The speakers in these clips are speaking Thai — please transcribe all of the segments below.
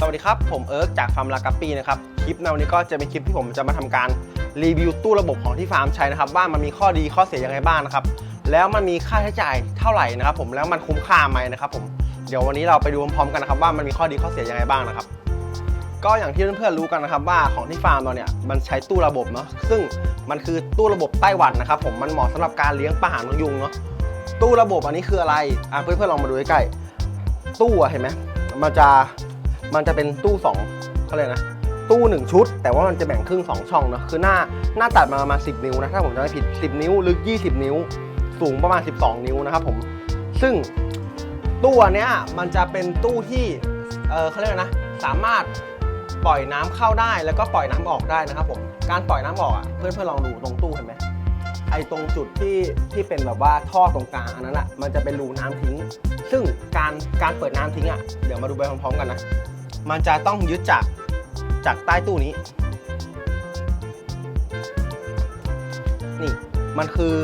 สวัสดีครับ ผมเอิร์กจากฟาร์มลากัปปี้นะครับ คลิปในวันนี้ก็จะเป็นคลิปที่ผมจะมาทำการรีวิวตู้ระบบของที่ฟาร์มใช้นะครับ ว่ามันมีข้อดีข้อเสียยังไงบ้างนะครับ แล้วมันมีค่าใช้จ่ายเท่าไหร่นะครับ ผมแล้วมันคุ้มค่าไหมนะครับผมเดี๋ยววันนี้เราไปดูพร้อมๆกันนะครับว่ามันมีข้อดีข้อเสียยังไงบ้างนะครับ ก็อย่างที่เพื่อนๆรู้กันนะครับว่าของที่ฟาร์มเราเนี่ยมันใช้ตู้ระบบเนาะซึ่งมันคือตู้ระบบไต้หวันนะครับ ผมมันเหมาะสำหรับการเลี้ยงปลาหางนกยุงเนาะตู้ระบบอันนี้คืออะไรอะเพื่อนๆลองมาดูใกล้ๆตู้เห็นไหมมันจะ มันจะเป็นตู้สองเขาเรียกนะ ตู้หนึ่งชุด แต่ว่ามันจะแบ่งครึ่งสองช่องเนาะคือหน้าหน้าตัดมาประมาณ10 นิ้วนะถ้าผมจำไม่ผิด 10 นิ้วลึก 20 นิ้ว สูงประมาณ 12 นิ้วนะครับผมซึ่งตู้เนี้ยมันจะเป็นตู้ที่เออเขาเรียกนะสามารถปล่อยน้ำเข้าได้แล้วก็ปล่อยน้ำออกได้นะครับผมการปล่อยน้ำออกอะเพื่อนเพื่อนลองดูตรงตู้เห็นไหม อ้ตรงจุดที่ที่เป็นแบบว่าท่อตรงกลางอันนั้นอะมันจะเป็นรูน้ำทิ้ง ซึ่งการการเปิดน้ำทิ้งอะเดี๋ยวมาดูไปพร้อมๆกันนะ มันจะต้องยึดจากจากใต้ตู้นี้ นี่มันคือ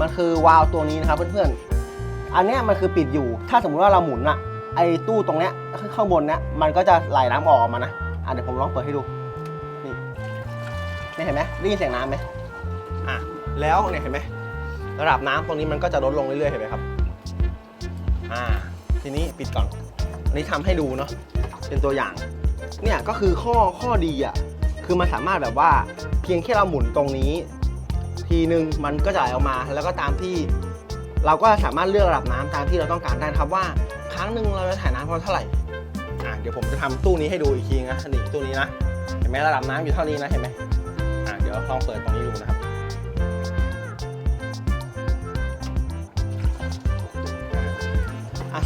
มันคือวาล์วตัวนี้นะครับเพื่อนๆ อันเนี้ยมันคือปิดอยู่ ถ้าสมมุติว่าเราหมุนอะไอ้ตู้ตรงเนี้ยข้างบนเนี้ยมันก็จะไหลน้ำออกมานะอะเดี๋ยวผมลองเปิดให้ดู นี่นี่เห็นไหมได้ยินเสียงน้ำไหม แล้วเนี่ยเห็นไหมระดับน้ำตรงนี้มันก็จะลดลงเรื่อยๆเห็นไหมครับอ่าทีนี้ปิดก่อนอันนี้ทำให้ดูเนาะเป็นตัวอย่าง เนี่ยก็คือข้อข้อดีอะคือมันสามารถแบบว่าเพียงแค่เราหมุนตรงนี้ ทีหนึ่งมันก็จะไหลออกมาแล้วก็ตามที่ เราก็สามารถเลือกระดับน้ำตามที่เราต้องการได้ครับว่า ครั้งหนึ่งเราจะถ่ายน้ำประมเท่าไหร่อะเดี๋ยวผมจะทำตู้นี้ให้ดูอีกทีนะนี่ตู้นี้นะเห็นไหมระดับน้ำอยู่เท่านี้นะเห็นไหมอะเดี๋ยวลองเปิดตรงนี้ดูนะครับ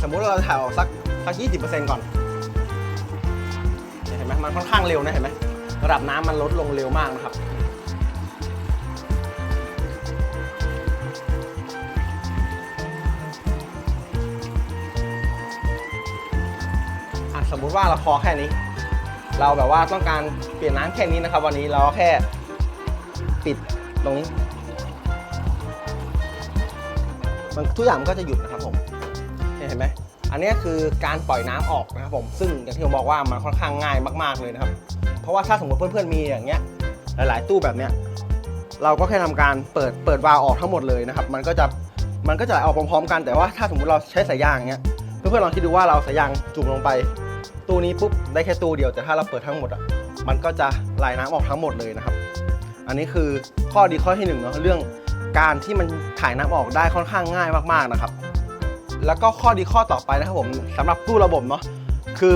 สมมุติเราถ่ายออกสักสัก20%ก่อนเนี่ยเห็นไหมมันค่อนข้างเร็วนะเห็นไหมระดับน้ำมันลดลงเร็วมากนะครับอะสมมุติว่าเราพอแค่นี้ เราแบบว่าต้องการเปลี่ยนน้ำแค่นี้นะครับ วันนี้เราก็แค่ปิดตรงนี้มันทุกอย่างมันก็จะหยุดนะครับผม เห็นไหมอันนี้คือการปล่อยน้ำออกนะครับผมซึ่งอย่างที่ผมบอกว่ามันค่อนข้างง่ายมากๆเลยนะครับ เพราะว่าถ้าสมมติเพื่อนๆมีอย่างเงี้ยหลาย ๆ ตู้แบบเนี้ยเราก็แค่ทำการเปิดเปิดวาล์วออกทั้งหมดเลยนะครับ มันก็จะมันก็จะไหลออกพร้อม ๆ กันแต่ว่าถ้าสมมติเราใช้สายยางอย่างเงี้ยเพื่อนๆลองคิดดูว่าเราสายยางจุ่มลงไป ตู้นี้ปุ๊บได้แค่ตู้เดียวแต่ถ้าเราเปิดทั้งหมดอะมันก็จะไหลน้ำออกทั้งหมดเลยนะครับ อันนี้คือข้อดีข้อที่หนึ่งเนาะเรื่องการที่มันถ่ายน้ำออกได้ค่อนข้างง่ายมากๆนะครับ แล้วก็ข้อดีข้อต่อไปนะครับผมสำหรับตู้ระบบเนาะคือ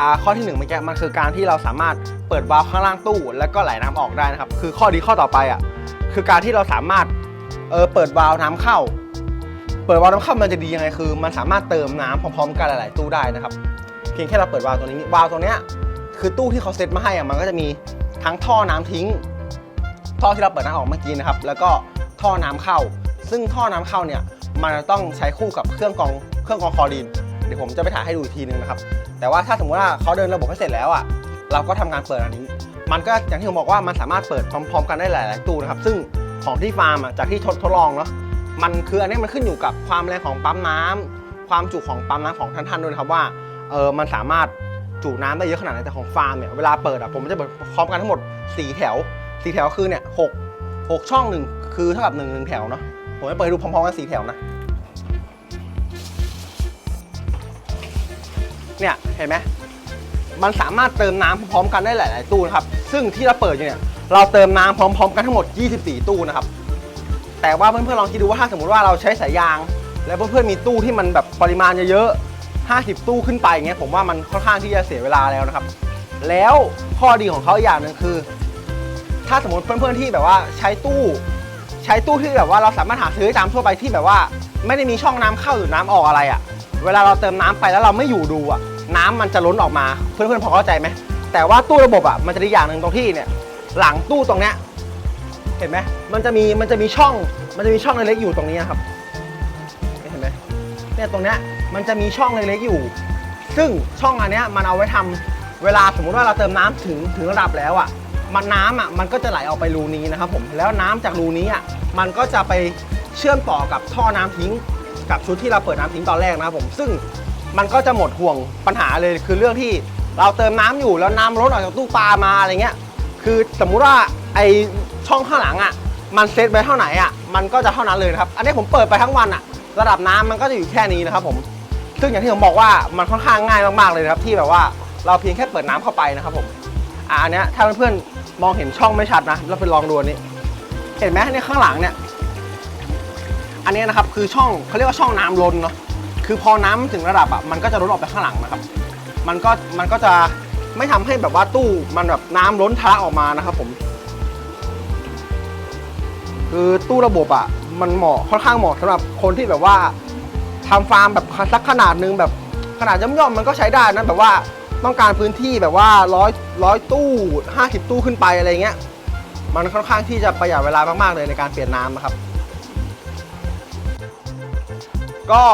อ่าข้อที่หนึ่งเมื่อกี้มันคือการที่เราสามารถเปิดวาล์วข้างล่างตู้แล้วก็ไหลน้ำออกได้นะครับ คือข้อดีข้อต่อไปอะคือการที่เราสามารถเออเปิดวาล์วน้ำเข้า เปิดวาล์วน้ำเข้ามันจะดียังไงคือ มันสามารถเติมน้ำพร้อมๆกันหลาย ๆ ตู้ได้นะครับ เพียงแค่เราเปิดวาล์วตัวนี้วาล์วตัวเนี้ยคือตู้ที่เขาเซตมาให้อะมันก็จะมีทั้งท่อน้ำทิ้ง ท่อที่เราเปิดน้ำออกเมื่อกี้นะครับ แล้วก็ท่อน้ำเข้า ซึ่งท่อน้ำเข้าเนี่ย มันจะต้องใช้คู่กับเครื่องกรองเครื่องกรองคลอรีนเดี๋ยวผมจะไปถ่ายให้ดูอีกทีนึงนะครับ แต่ว่าถ้าสมมติว่าเขาเดินระบบให้เสร็จแล้วอะเราก็ทำการเปิดอันนี้ มันก็อย่างที่ผมบอกว่ามันสามารถเปิดพร้อม ๆ กันได้หลาย ๆ ตู้นะครับ ซึ่งของที่ฟาร์มอะจากที่ทดทดลองเนาะมันคืออันนี้มันขึ้นอยู่กับความแรงของปั๊มน้ำความจุของปั๊มน้ำของท่านๆด้วยนะครับว่าเออมันสามารถจุน้ำได้เยอะขนาดไหนแต่ของฟาร์มเนี่ยเวลาเปิดอะผมจะเปิดพร้อมกันทั้งหมด 4 แถว 4 แถวคือเนี่ยหกหกช่องหนึ่งคือเท่ากับ1นึ่งหนึ่งแถวเนาะ ผมจะเปิดดูพร้อมๆกัน4แถวนะ เนี่ย เห็นไหมมันสามารถเติมน้ำพร้อมๆกันได้หลาย ๆ ตู้นะครับ ซึ่งที่เราเปิดอยู่เนี่ย เราเติมน้ำพร้อม ๆ กันทั้งหมด 24 ตู้นะครับ แต่ว่าเพื่อนๆลองคิดดูว่าถ้าสมมติว่าเราใช้สายยาง แล้วเพื่อนๆมีตู้ที่มันแบบปริมาณเยอะๆ50 ตู้ขึ้นไปเงี้ยผมว่ามันค่อนข้างที่จะเสียเวลาแล้วนะครับ แล้วข้อดีของเขาอย่างหนึ่งคือ ถ้าสมมติเพื่อนๆที่แบบว่าใช้ตู้ ใช้ตู้ที่แบบว่าเราสามารถหาซื้อตามทั่วไปที่แบบว่า ไม่ได้มีช่องน้ำเข้าหรือน้ำออกอะไรอะ่ะ เวลาเราเติมน้ำไปแล้วเราไม่อยู่ดูอะ่ะ น้ำมันจะล้นออกมา เพื่อนๆพอเข้าใจไหมแต่ว่าตู้ระบบอะ่ะมันจะดีอย่างหนึ่งตรงที่เนี่ย หลังตู้ตรงเนี้ยเห็นไหมมันจะมีมันจะมีช่อง มันจะมีช่องเล็กๆอยู่ตรงนี้นะครับเห็นไหมเนี่ยตรงเนี้ยมันจะมีช่องเล็กๆอยู่ ซึ่งช่องอันเนี้ยมันเอาไว้ทำเวลาสมมุติว่าเราเติมน้ำถึงถึงระดับแล้วอะ มันน้ำอะมันก็จะไหลออกไปรูนี้นะครับผมแล้วน้ำจากรูนี้อะมันก็จะไปเชื่อมต่อกับท่อน้ำทิ้ง กับชุดที่เราเปิดน้ำทิ้งตอนแรกนะครับผมซึ่งมันก็จะหมดห่วงปัญหาเลยคือเรื่องที่เราเติมน้ำอยู่แล้วน้ำล้นออกจากตู้ปลามาอะไรเงี้ย คือสมมุติว่าไอช่องข้างหลังอะมันเซตไว้เท่าไหนอะมันก็จะเท่านั้นเลยครับ อันนี้ผมเปิดไปทั้งวันอะ ระดับน้ำมันก็จะอยู่แค่นี้นะครับผมซึ่งอย่างที่ผมบอกว่ามันค่อนข้างง่ายมากๆเลยครับที่แบบว่าเราเพียงแค่เปิดน้ำเข้าไปนะครับผม อะอันเนี้ยถ้าเพื่อนๆมองเห็นช่องไม่ชัดนะเราไปลองดูอันนี้ เห็นไหมเนี่ยข้างหลังเนี่ย อันนี้นะครับคือช่องเขาเรียกว่าช่องน้ำล้นเนาะคือพอน้ำถึงระดับอะมันก็จะล้นออกไปข้างหลังนะครับ มันก็มันก็จะไม่ทำให้แบบว่าตู้มันแบบน้ำล้นทะออกมานะครับผม คือตู้ระบบอะมันเหมาะค่อนข้างเหมาะสำหรับคนที่แบบว่าทำฟาร์มแบบสักขนาดนึงแบบขนาดย่อมๆมันก็ใช้ได้นะแบบว่า ต้องการพื้นที่แบบว่าร้อยร้อยตู้ห้าสิบตู้ขึ้นไปอะไรเงี้ย มันค่อนข้างที่จะประหยัดเวลามากๆเลยในการเปลี่ยนน้ำนะครับ ก็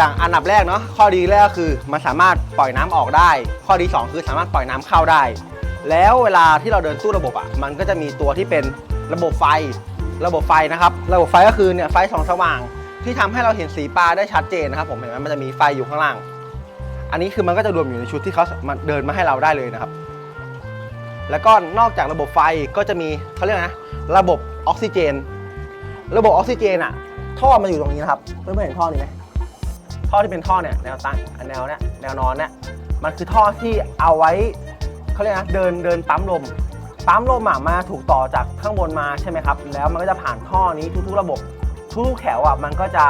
จากอันดับแรกเนาะข้อดีแรกก็คือมันสามารถปล่อยน้ำออกได้ ข้อดีสองคือสามารถปล่อยน้ำเข้าได้ แล้วเวลาที่เราเดินตู้ระบบอะมันก็จะมีตัวที่เป็นระบบไฟ ระบบไฟนะครับ ระบบไฟก็คือเนี่ยไฟสองสว่าง ที่ทำให้เราเห็นสีปลาได้ชัดเจนนะครับ ผมเห็นไหมมันจะมีไฟอยู่ข้างล่าง อันนี้คือมันก็จะรวมอยู่ในชุดที่เขามาเดินมาให้เราได้เลยนะครับ แล้วก็นอกจากระบบไฟก็จะมีเขาเรียกนะระบบออกซิเจน ระบบออกซิเจนอะท่อมันอยู่ตรงนี้นะครับเพื่อนๆเห็นท่อนี้ไหมท่อที่เป็นท่อเนี่ยแนวตั้งแนวเนี่ยแนวนอนเนี่ยมันคือท่อที่เอาไว้เขาเรียกนะเดินเดินปั๊มลมปั๊มลมอะมาถูกต่อจากข้างบนมาใช่ไหมครับ แล้วมันก็จะผ่านท่อนี้ทุกๆระบบทุกๆแถวอะมันก็จะ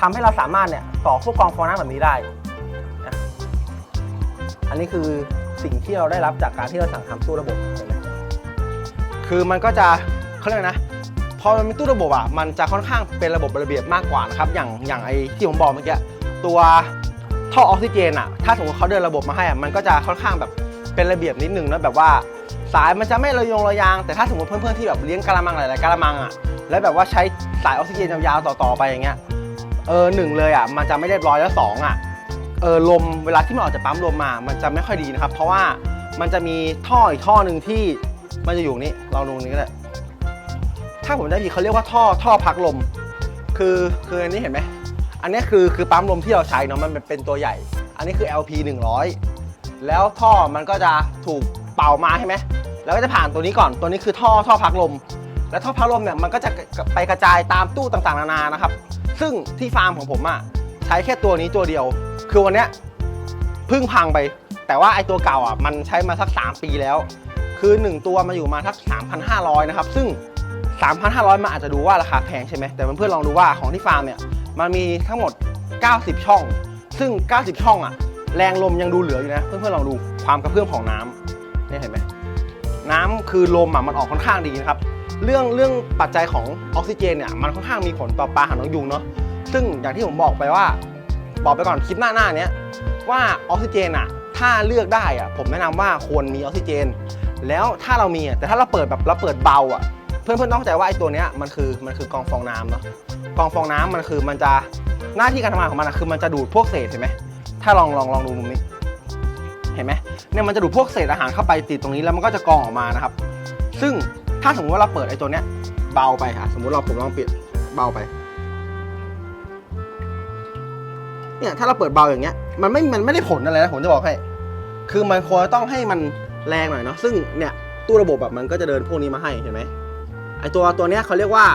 ทำให้เราสามารถเนี่ยต่อพวกกองฟองน้ำแบบนี้ได้ อันนี้คือสิ่งที่เราได้รับจากการที่เราสั่งทำตู้ระบบเห็นไหมคือมันก็จะเขาเรียกนะพอมันมีตู้ระบบอะมันจะค่อนข้างเป็นระบบระเบียบมากกว่านะครับอย่างอย่างไอที่ผมบอกเมื่อกี้ตัวท่อออกซิเจนอะถ้าสมมติเขาเดินระบบมาให้อะมันก็จะค่อนข้างแบบเป็นระเบียบนิดนึงนะแบบว่าสายมันจะไม่ระยงระยาง แต่ถ้าสมมติเพื่อนๆที่แบบเลี้ยงกะละมังหลายๆกะละมังอะแล้วแบบว่าใช้สายออกซิเจนยาวๆต่อๆไปอย่างเงี้ยเออหนึ่งเลยอะมันจะไม่เรียบร้อยแล้วสองอะ เออลมเวลาที่มันออกจากปั๊มลมมา มันจะไม่ค่อยดีนะครับ เพราะว่ามันจะมีท่ออีกท่อหนึ่งที่มันจะอยู่นี่เราลงนี้ก็ได้ถ้าผมได้ผิดเขาเรียกว่าท่อท่อพักลม คือคืออันนี้เห็นไหมอันนี้คือคือปั๊มลมที่เราใช้เนาะมันเป็นตัวใหญ่ อันนี้คือ LP 100 แล้วท่อมันก็จะถูกเป่ามาใช่ไหมแล้วก็จะผ่านตัวนี้ก่อนตัวนี้คือท่อท่อพักลม และท่อพัดลมเนี่ยมันก็จะไปกระจายตามตู้ต่างๆ นานานะครับ ซึ่งที่ฟาร์มของผมอะ่ะใช้แค่ตัวนี้ตัวเดียว คือวันเนี้ยเพิ่งพังไป แต่ว่าไอตัวเก่าอะมันใช้มาสัก 3 ปีแล้ว คือ 1 ตัวมาอยู่มาสัก 3,500 นะครับ ซึ่ง 3,500 มันอาจจะดูว่าราคาแพงใช่ไหมแต่เพื่อนๆลองดูว่าของที่ฟาร์มเนี่ยมันมีทั้งหมด 90 ช่อง ซึ่ง 90 ช่องอะแรงลมยังดูเหลืออยู่นะ เพื่อนๆลองดูความกระเพื่อมของน้ำนี่เห็นไหมน้ำคือลมอะมันออกค่อนข้างดีนะครับ เรื่องเรื่องปัจจัยของออกซิเจนเนี่ยมันค่อนข้างมีผลต่อปลาหางนกยุงเนาะซึ่งอย่างที่ผมบอกไปว่า บอกไปก่อนคลิปหน้าหน้าเนี้ยว่าออกซิเจนอะถ้าเลือกได้อะผมแนะนำว่าควรมีออกซิเจน แล้วถ้าเรามีอะแต่ถ้าเราเปิดแบบเราเปิดเบาอะเพื่อนเพื่อนๆต้องเข้าใจว่าไอ้ตัวเนี้ยมันคือมันคือกองฟองน้ำเนาะกองฟองน้ำมันคือมันจะหน้าที่การทำงานของมันอะคือมันจะดูดพวกเศษเห็นไหมถ้าลองลองลองดูมุมนี้เห็นไหมเนี่ยมันจะดูดพวกเศษอาหารเข้าไปติดตรงนี้แล้วมันก็จะกองออกมานะครับ ซึ่งถ้าสมมติว่าเราเปิดไอ้ตัวเนี้ยเบาไปค่ะสมมติเราผมลองเปลี่ยนเบาไป เนี่ยถ้าเราเปิดเบาอย่างเงี้ยมันไม่มันไม่ได้ผลอะไรนะผมจะบอกให้ คือมันควรต้องให้มันแรงหน่อยเนาะซึ่งเนี่ยตู้ระบบแบบมันก็จะเดินพวกนี้มาให้เห็นไหมไอตัวตัวเนี้ยเขาเรียกว่า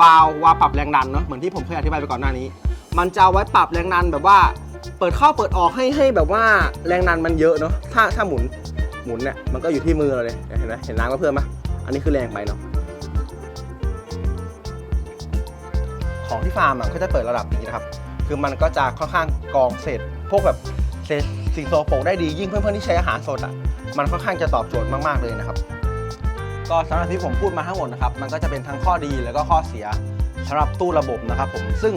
วาลววาวปรับแรงดันเนาะเหมือนที่ผมเคยอธิบายไปก่อนหน้านี้ มันจะเอาไว้ปรับแรงดันแบบว่า เปิดเข้าเปิดออกให้ให้แบบว่าแรงดันมันเยอะเนาะถ้าถ้าหมุนหมุนเนี่ยมันก็อยู่ที่มือเราเลยเห็นไหมเห็นน้ำก็เพิ่มปะอันนี้คือแรงไปเนาะของที่ฟาร์มอะก็จะเปิดระดับนี้นะครับ คือมันก็จะค่อนข้างกรองเศษพวกแบบเศษสิ่งโสโครกได้ดียิ่งเพื่อนๆที่ใช้อาหารสดอะมันค่อนข้างจะตอบโจทย์มากๆเลยนะครับ ก็สำหรับที่ผมพูดมาทั้งหมดนะครับมันก็จะเป็นทั้งข้อดีแล้วก็ข้อเสียสำหรับตู้ระบบนะครับ ผมซึ่ง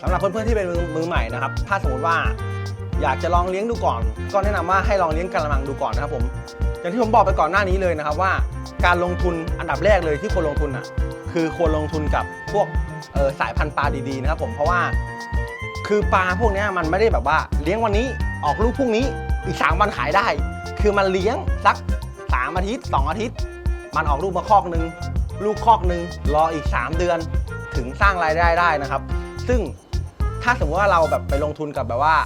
สำหรับเพื่อนๆที่เป็นมือใหม่นะครับ ถ้าสมมติว่าอยากจะลองเลี้ยงดูก่อน ก็แนะนำว่าให้ลองเลี้ยงกระมังดูก่อนนะครับผมอย่างที่ผมบอกไปก่อนหน้านี้เลยนะครับว่าการลงทุนอันดับแรกเลยที่ควรลงทุนอะคือควรลงทุนกับพวกสายพันธุ์ปลาดีๆนะครับผมเพราะว่า คือปลาพวกนี้มันไม่ได้แบบว่าเลี้ยงวันนี้ออกลูกพรุ่งนี้อีกสามวันขายได้ คือมันเลี้ยงสักสามอาทิตย์สองอาทิตย์ มันออกลูกมาคอกหนึ่งลูกคอกหนึ่งรออีก 3 เดือนถึงสร้างรายได้ได้นะครับ ซึ่งถ้าสมมติว่าเราแบบไปลงทุนกับแบบว่า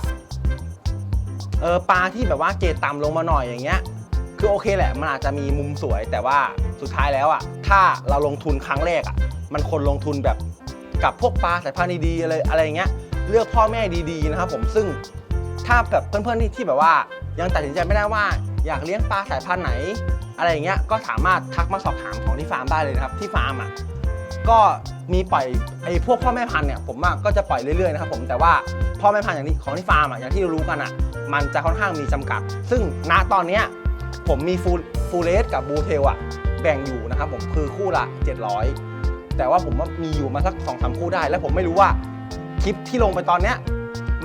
เออปลาที่แบบว่าเกรดต่ำลงมาหน่อยอย่างเงี้ย คือโอเคแหละมันอาจจะมีมุมสวย แต่ว่าสุดท้ายแล้วอะถ้าเราลงทุนครั้งแรกอะมันควรลงทุนแบบกับพวกปลาสายพันธุ์ดีๆอะไรอะไรอย่างเงี้ย เลือกพ่อแม่ดีๆนะครับผมซึ่งถ้าแบบเพื่อนๆที่ที่แบบว่า ยังตัดสินใจไม่ได้ว่าอยากเลี้ยงปลาสายพันธุ์ไหน อะไรอย่างเงี้ยก็สามารถทักมาสอบถามของที่ฟาร์มได้เลยนะครับที่ฟาร์มอะก็มีปล่อยไอ้พวกพ่อแม่พันธุ์เนี่ยผมอะก็จะปล่อยเรื่อยๆนะครับผมแต่ว่าพ่อแม่พันธุ์อย่างที่ของที่ฟาร์มอะอย่างที่รู้กันอะมันจะค่อนข้างมีจำกัด ซึ่งณตอนเนี้ยผมมีฟูฟูเลสกับบูเทลอะแบ่งอยู่นะครับผมคือคู่ละ 700 แต่ว่าผมว่ามีอยู่มาสักสองสามคู่ได้ แล้วผมไม่รู้ว่า คลิปที่ลงไปตอนเนี้ย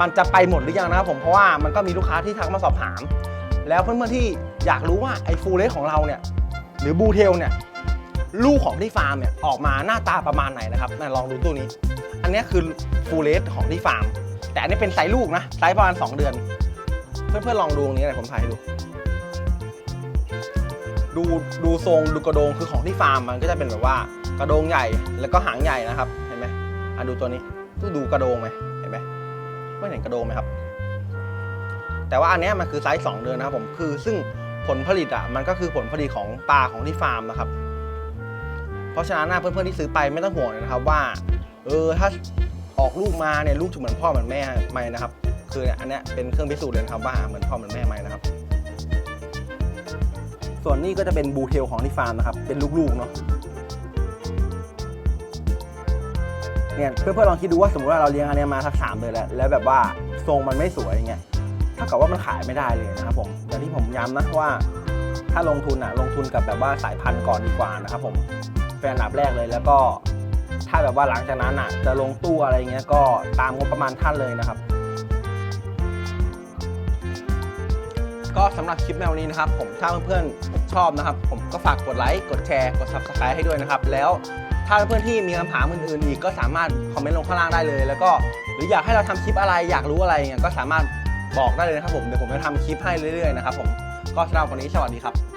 มันจะไปหมดหรือยังนะครับผมเพราะว่ามันก็มีลูกค้าที่ทักมาสอบถาม แล้วเพื่อนๆที่อยากรู้ว่าไอ้ฟูเลสของเราเนี่ยหรือบูเทลเนี่ยลูกของที่ฟาร์มเนี่ยออกมาหน้าตาประมาณไหนนะครับน่าลองดูตู้นี้ อันนี้คือฟูลเลสของที่ฟาร์ม แต่อันนี้เป็นไซส์ลูกนะไซส์ประมาณ 2 เดือน เพื่อนๆลองดูตรงนี้หน่อยผมถ่ายให้ดูดูดูทรงดูกระโดงคือของที่ฟาร์มมันก็จะเป็นแบบว่ากระโดงใหญ่แล้วก็หางใหญ่นะครับเห็นไหมอะดูตัวนี้ ดูดูกระโดงไหมเห็นไหมไม่เห็นกระโดงไหมครับ แต่ว่าอันนี้มันคือไซส์2เดือนนะครับผมคือซึ่งผลผลิตอะมันก็คือผลผลิตของปลาของที่ฟาร์มนะครับ เพราะฉะนั้นนะเพื่อนๆที่ซื้อไปไม่ต้องห่วงนะครับว่า เออถ้าออกลูกมาเนี่ยลูกจะเหมือนพ่อเหมือนแม่ไหมนะครับ คืออันนี้เป็นเครื่องพิสูจน์เลยนะครับว่าเหมือนพ่อเหมือนแม่ไหมนะครับ ส่วนนี้ก็จะเป็นบูเทลของที่ฟาร์มนะครับ เป็นลูกๆเนาะ เนี่ยเพื่อนๆลองคิดดูว่าสมมติว่าเราเลี้ยงอันเนี้ยมาสักสามเดือนแล้วแล้วแบบว่าทรงมันไม่สวยอย่างเงี้ยเท่ากับว่ามันขายไม่ได้เลยนะครับผมอย่างที่ผมย้ำนะว่าถ้าลงทุนอะลงทุนกับแบบว่าสายพันธุ์ก่อนดีกว่านะครับผมเป็นอันดับแรกเลยแล้วก็ถ้าแบบว่าหลังจากนั้นอะจะลงตู้อะไรเงี้ยก็ตามงบประมาณท่านเลยนะครับ ก็สำหรับคลิปในวันนี้นะครับ ผมถ้าเพื่อนๆชอบนะครับ ผมก็ฝากกดไลค์กดแชร์กด subscribe ให้ด้วยนะครับ แล้ว ถ้าเพื่อนที่มีคำถามอื่นๆอีกก็สามารถคอมเมนต์ลงข้างล่างได้เลย แล้วก็หรืออยากให้เราทำคลิปอะไรอยากรู้อะไรเงี้ยก็สามารถบอกได้เลยนะครับผมเดี๋ยวผมจะทำคลิปให้เรื่อยๆนะครับผมก็สำหรับวันนี้สวัสดีครับ